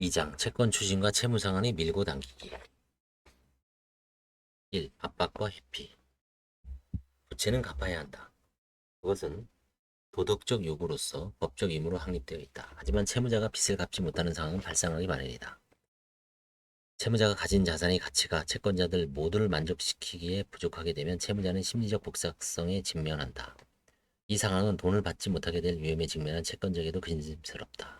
2장 채권 추진과 채무 상환이 밀고 당기기 1. 압박과 회피 부채는 갚아야 한다. 그것은 도덕적 요구로서 법적 의무로 확립되어 있다. 하지만 채무자가 빚을 갚지 못하는 상황은 발생하기 마련이다. 채무자가 가진 자산의 가치가 채권자들 모두를 만족시키기에 부족하게 되면 채무자는 심리적 복사성에 직면한다. 이 상황은 돈을 받지 못하게 될 위험에 직면한 채권자에게도 근심스럽다.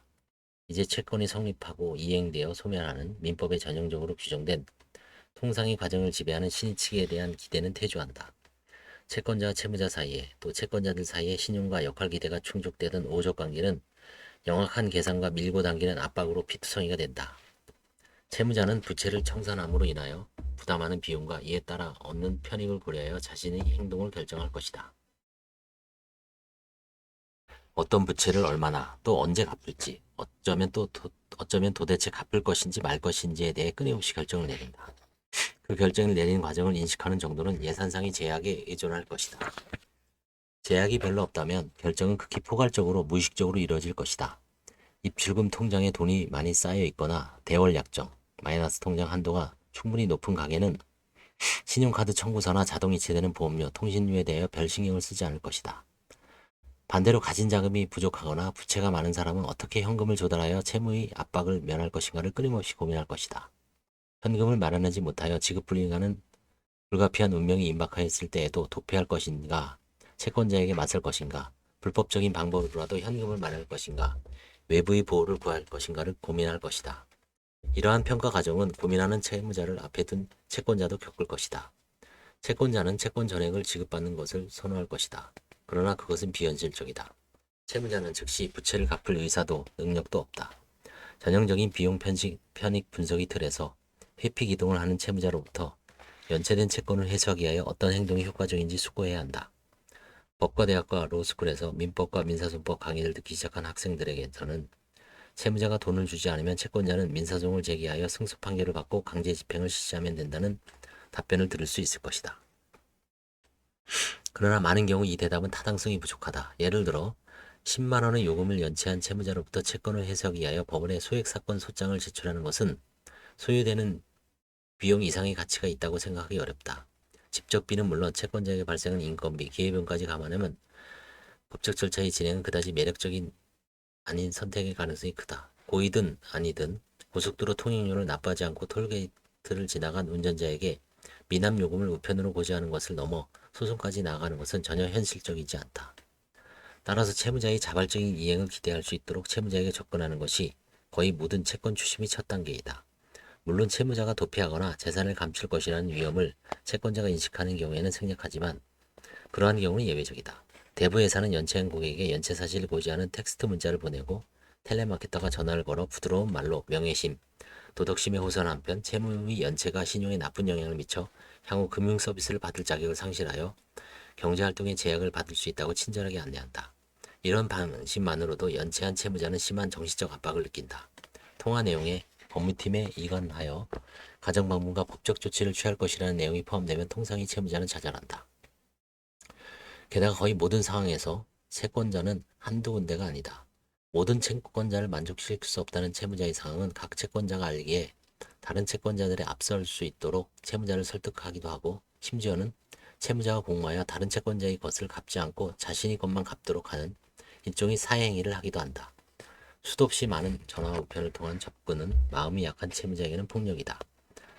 이제 채권이 성립하고 이행되어 소멸하는 민법에 전형적으로 규정된 통상의 과정을 지배하는 신의치기에 대한 기대는 퇴조한다. 채권자와 채무자 사이에 또 채권자들 사이에 신용과 역할 기대가 충족되던 오적 관계는 영악한 계산과 밀고 당기는 압박으로 피투성이가 된다. 채무자는 부채를 청산함으로 인하여 부담하는 비용과 이에 따라 얻는 편익을 고려하여 자신의 행동을 결정할 것이다. 어떤 부채를 얼마나 또 언제 갚을지 어쩌면 또 도, 어쩌면 도대체 갚을 것인지 말 것인지에 대해 끊임없이 결정을 내린다. 그 결정을 내리는 과정을 인식하는 정도는 예산상의 제약에 의존할 것이다. 제약이 별로 없다면 결정은 극히 포괄적으로 무의식적으로 이루어질 것이다. 입출금 통장에 돈이 많이 쌓여 있거나 대월 약정, 마이너스 통장 한도가 충분히 높은 가게는 신용카드 청구서나 자동 이체되는 보험료, 통신료에 대하여 별 신경을 쓰지 않을 것이다. 반대로 가진 자금이 부족하거나 부채가 많은 사람은 어떻게 현금을 조달하여 채무의 압박을 면할 것인가를 끊임없이 고민할 것이다. 현금을 마련하지 못하여 지급 불가능한 불가피한 운명이 임박하였을 때에도 도피할 것인가, 채권자에게 맞설 것인가, 불법적인 방법으로라도 현금을 마련할 것인가, 외부의 보호를 구할 것인가를 고민할 것이다. 이러한 평가 과정은 고민하는 채무자를 앞에 둔 채권자도 겪을 것이다. 채권자는 채권 전액을 지급받는 것을 선호할 것이다. 그러나 그것은 비현실적이다. 채무자는 즉시 부채를 갚을 의사도 능력도 없다. 전형적인 비용 편식, 편익 분석의 틀에서 회피 기동을 하는 채무자로부터 연체된 채권을 해소하기 위하여 어떤 행동이 효과적인지 수고해야 한다. 법과 대학과 로스쿨에서 민법과 민사소법 강의를 듣기 시작한 학생들에게서는 채무자가 돈을 주지 않으면 채권자는 민사소송을 제기하여 승소 판결을 받고 강제 집행을 실시하면 된다는 답변을 들을 수 있을 것이다. 그러나 많은 경우 이 대답은 타당성이 부족하다. 예를 들어 10만 원의 요금을 연체한 채무자로부터 채권을 해소하기 위하여 법원에 소액 사건 소장을 제출하는 것은 소요되는 비용 이상의 가치가 있다고 생각하기 어렵다. 직접비는 물론 채권자에게 발생한 인건비, 기회비용까지 감안하면 법적 절차의 진행은 그다지 매력적인 아닌 선택의 가능성이 크다. 고이든 아니든 고속도로 통행료를 납부하지 않고 톨게이트를 지나간 운전자에게 미납 요금을 우편으로 고지하는 것을 넘어 소송까지 나아가는 것은 전혀 현실적이지 않다. 따라서 채무자의 자발적인 이행을 기대할 수 있도록 채무자에게 접근하는 것이 거의 모든 채권 추심의 첫 단계이다. 물론 채무자가 도피하거나 재산을 감출 것이라는 위험을 채권자가 인식하는 경우에는 생략하지만 그러한 경우는 예외적이다. 대부 회사는 연체한 고객에게 연체 사실을 고지하는 텍스트 문자를 보내고 텔레마케터가 전화를 걸어 부드러운 말로 명예심, 도덕심에 호소하는 한편 채무의 연체가 신용에 나쁜 영향을 미쳐 향후 금융 서비스를 받을 자격을 상실하여 경제활동의 제약을 받을 수 있다고 친절하게 안내한다. 이런 방식만으로도 연체한 채무자는 심한 정신적 압박을 느낀다. 통화 내용에 법무팀에 이관하여 가정방문과 법적 조치를 취할 것이라는 내용이 포함되면 통상의 채무자는 좌절한다. 게다가 거의 모든 상황에서 채권자는 한두 군데가 아니다. 모든 채권자를 만족시킬 수 없다는 채무자의 상황은 각 채권자가 알기에 다른 채권자들에 앞설 수 있도록 채무자를 설득하기도 하고 심지어는 채무자가 공모하여 다른 채권자의 것을 갚지 않고 자신의 것만 갚도록 하는 일종의 사행위를 하기도 한다. 수도 없이 많은 전화 우편을 통한 접근은 마음이 약한 채무자에게는 폭력이다.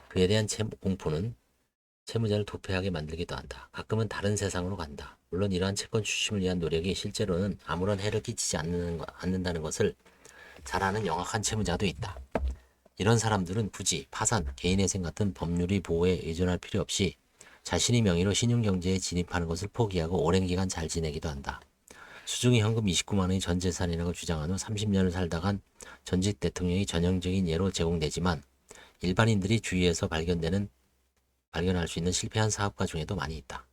그에 대한 채무 공포는 채무자를 도피하게 만들기도 한다. 가끔은 다른 세상으로 간다. 물론 이러한 채권 추심을 위한 노력이 실제로는 아무런 해를 끼치지 않는, 거- 않는다는 것을 잘 아는 영악한 채무자도 있다. 이런 사람들은 굳이 파산, 개인회생 같은 법률의 보호에 의존할 필요 없이 자신의 명의로 신용경제에 진입하는 것을 포기하고 오랜 기간 잘 지내기도 한다. 수중에 현금 29만 원의 전 재산이라고 주장한 후 30년을 살다간 전직 대통령이 전형적인 예로 제공되지만 일반인들이 주위에서 발견되는 발견할 수 있는 실패한 사업가 중에도 많이 있다.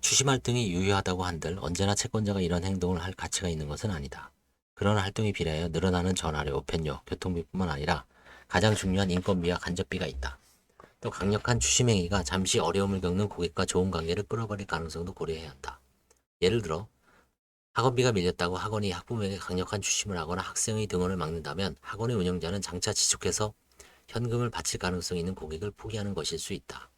추심 활동이 유효하다고 한들 언제나 채권자가 이런 행동을 할 가치가 있는 것은 아니다. 그런 활동에 비례하여 늘어나는 전화료, 우편료, 교통비뿐만 아니라 가장 중요한 인건비와 간접비가 있다. 또 강력한 추심 행위가 잠시 어려움을 겪는 고객과 좋은 관계를 끌어버릴 가능성도 고려해야 한다. 예를 들어 학원비가 밀렸다고 학원이 학부모에게 강력한 추심을 하거나 학생의 등원을 막는다면 학원의 운영자는 장차 지속해서 현금을 바칠 가능성이 있는 고객을 포기하는 것일 수 있다.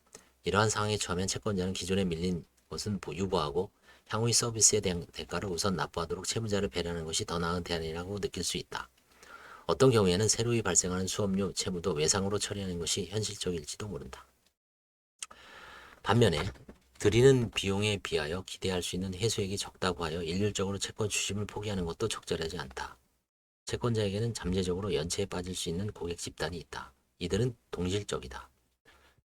이러한 상황에 처하면 채권자는 기존에 밀린 것은 보- 유보하고 향후의 서비스에 대한 대가를 우선 납부하도록 채무자를 배려하는 것이 더 나은 대안이라고 느낄 수 있다. 어떤 경우에는 새로이 발생하는 수업료 채무도 외상으로 처리하는 것이 현실적일지도 모른다. 반면에 드리는 비용에 비하여 기대할 수 있는 회수액이 적다고 하여 일률적으로 채권 추심을 포기하는 것도 적절하지 않다. 채권자에게는 잠재적으로 연체에 빠질 수 있는 고객 집단이 있다. 이들은 동질적이다.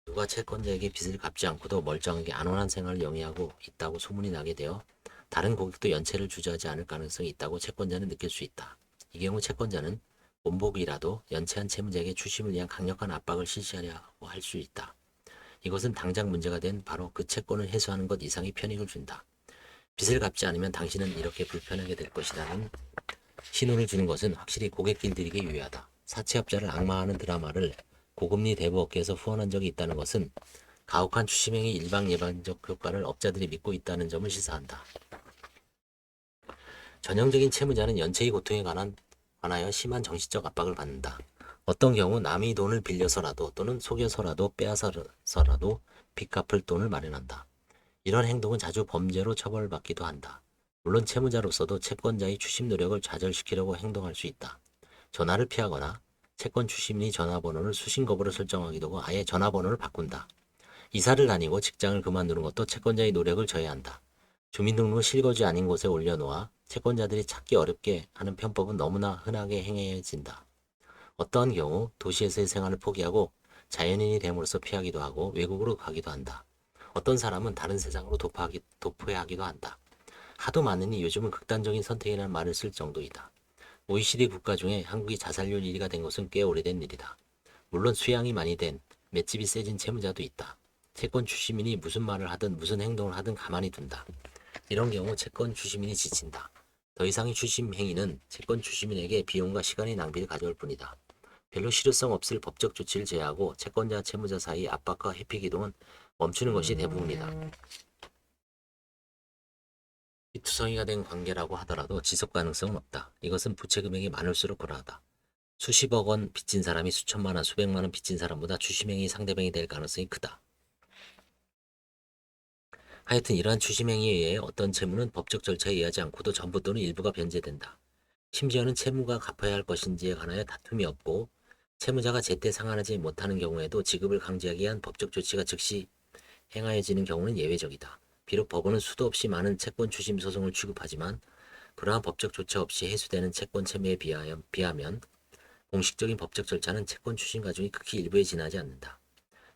누가 채권자에게 빚을 갚지 않고도 멀쩡하게 안온한 생활을 영위하고 있다고 소문이 나게 되어 다른 고객도 연체를 주저하지 않을 가능성이 있다고 채권자는 느낄 수 있다. 이 경우 채권자는 본보기라도 연체한 채무자에게 추심을 위한 강력한 압박을 실시하려고 할 수 있다. 이것은 당장 문제가 된 바로 그 채권을 해소하는 것 이상의 편익을 준다. 빚을 갚지 않으면 당신은 이렇게 불편하게 될 것이라는 신호를 주는 것은 확실히 고객길들에게 유효하다. 사채업자를 악마하는 드라마를 고금리 대부업계에서 후원한 적이 있다는 것은 가혹한 추심행위 일방 예방적 효과를 업자들이 믿고 있다는 점을 시사한다. 전형적인 채무자는 연체의 고통에 관한 관하여 심한 정신적 압박을 받는다. 어떤 경우 남의 돈을 빌려서라도 또는 속여서라도 빼앗아서라도 빚 갚을 돈을 마련한다. 이런 행동은 자주 범죄로 처벌받기도 한다. 물론 채무자로서도 채권자의 추심 노력을 좌절시키려고 행동할 수 있다. 전화를 피하거나 채권 추심인이 전화번호를 수신 거부로 설정하기도 하고 아예 전화번호를 바꾼다. 이사를 다니고 직장을 그만두는 것도 채권자의 노력을 저해한다. 주민등록 실거주 아닌 곳에 올려놓아 채권자들이 찾기 어렵게 하는 편법은 너무나 흔하게 행해진다. 어떠한 경우 도시에서의 생활을 포기하고 자연인이 됨으로써 피하기도 하고 외국으로 가기도 한다. 어떤 사람은 다른 세상으로 도파하기, 도포하기도 한다. 하도 많으니 요즘은 극단적인 선택이라는 말을 쓸 정도이다. OECD 국가 중에 한국이 자살률 1위가 된 것은 꽤 오래된 일이다. 물론 수양이 많이 된 맷집이 세진 채무자도 있다. 채권 주시민이 무슨 말을 하든 무슨 행동을 하든 가만히 둔다. 이런 경우 채권 주시민이 지친다. 더 이상의 추심 행위는 채권 주시민에게 비용과 시간의 낭비를 가져올 뿐이다. 별로 실효성 없을 법적 조치를 제외하고 채권자 채무자 사이 압박과 회피 기동은 멈추는 것이 대부분이다. 투성이가 된 관계라고 하더라도 지속 가능성은 없다. 이것은 부채 금액이 많을수록 그러하다. 수십억 원 빚진 사람이 수천만 원, 수백만 원 빚진 사람보다 추심행위 상대방이 될 가능성이 크다. 하여튼 이러한 추심행위에 의해 어떤 채무는 법적 절차에 의하지 않고도 전부 또는 일부가 변제된다. 심지어는 채무가 갚아야 할 것인지에 관하여 다툼이 없고 채무자가 제때 상환하지 못하는 경우에도 지급을 강제하기 위한 법적 조치가 즉시 행하여지는 경우는 예외적이다. 비록 법원은 수도 없이 많은 채권 추심 소송을 취급하지만 그러한 법적 조치 없이 해소되는 채권 채무에 비하여, 비하면 공식적인 법적 절차는 채권 추심 과정이 극히 일부에 지나지 않는다.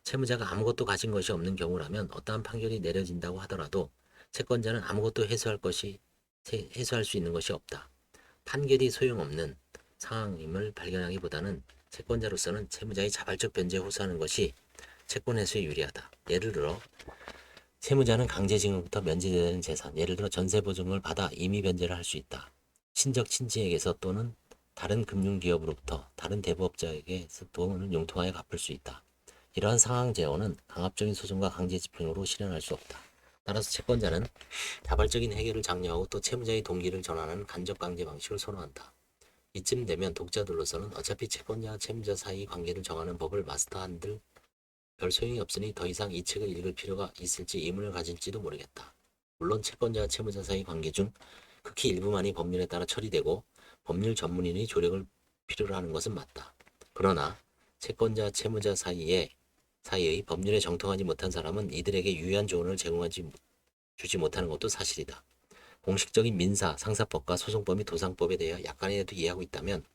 채무자가 아무것도 가진 것이 없는 경우라면 어떠한 판결이 내려진다고 하더라도 채권자는 아무것도 해소할 것이 해소할 수 있는 것이 없다. 판결이 소용없는 상황임을 발견하기보다는 채권자로서는 채무자의 자발적 변제 에 호소하는 것이 채권 해소에 유리하다. 예를 들어 채무자는 강제징금부터 면제되는 재산, 예를 들어 전세보증을 받아 임의 변제를 할 수 있다. 친적 친지에게서 또는 다른 금융기업으로부터 다른 대부업자에게서 돈을 융통하여 갚을 수 있다. 이러한 상황 제어는 강압적인 소송과 강제 집행으로 실현할 수 없다. 따라서 채권자는 자발적인 해결을 장려하고 또 채무자의 동기를 전환하는 간접 강제 방식을 선호한다. 이쯤 되면 독자들로서는 어차피 채권자와 채무자 사이 관계를 정하는 법을 마스터한들 별 소용이 없으니 더 이상 이 책을 읽을 필요가 있을지 의문을 가질지도 모르겠다. 물론 채권자와 채무자 사이 관계 중 극히 일부만이 법률에 따라 처리되고 법률 전문인의 조력을 필요로 하는 것은 맞다. 그러나 채권자 채무자 사이에 사이의 법률에 정통하지 못한 사람은 이들에게 유효한 조언을 제공하지 못- 주지 못하는 것도 사실이다. 공식적인 민사, 상사법과 소송법이 도상법에 대해 약간이라도 이해하고 있다면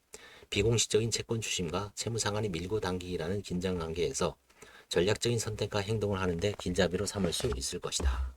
비공식적인 채권 추심과 채무 상환이 밀고 당기기라는 긴장 관계에서 전략적인 선택과 행동을 하는데 길잡이로 삼을 수 있을 것이다.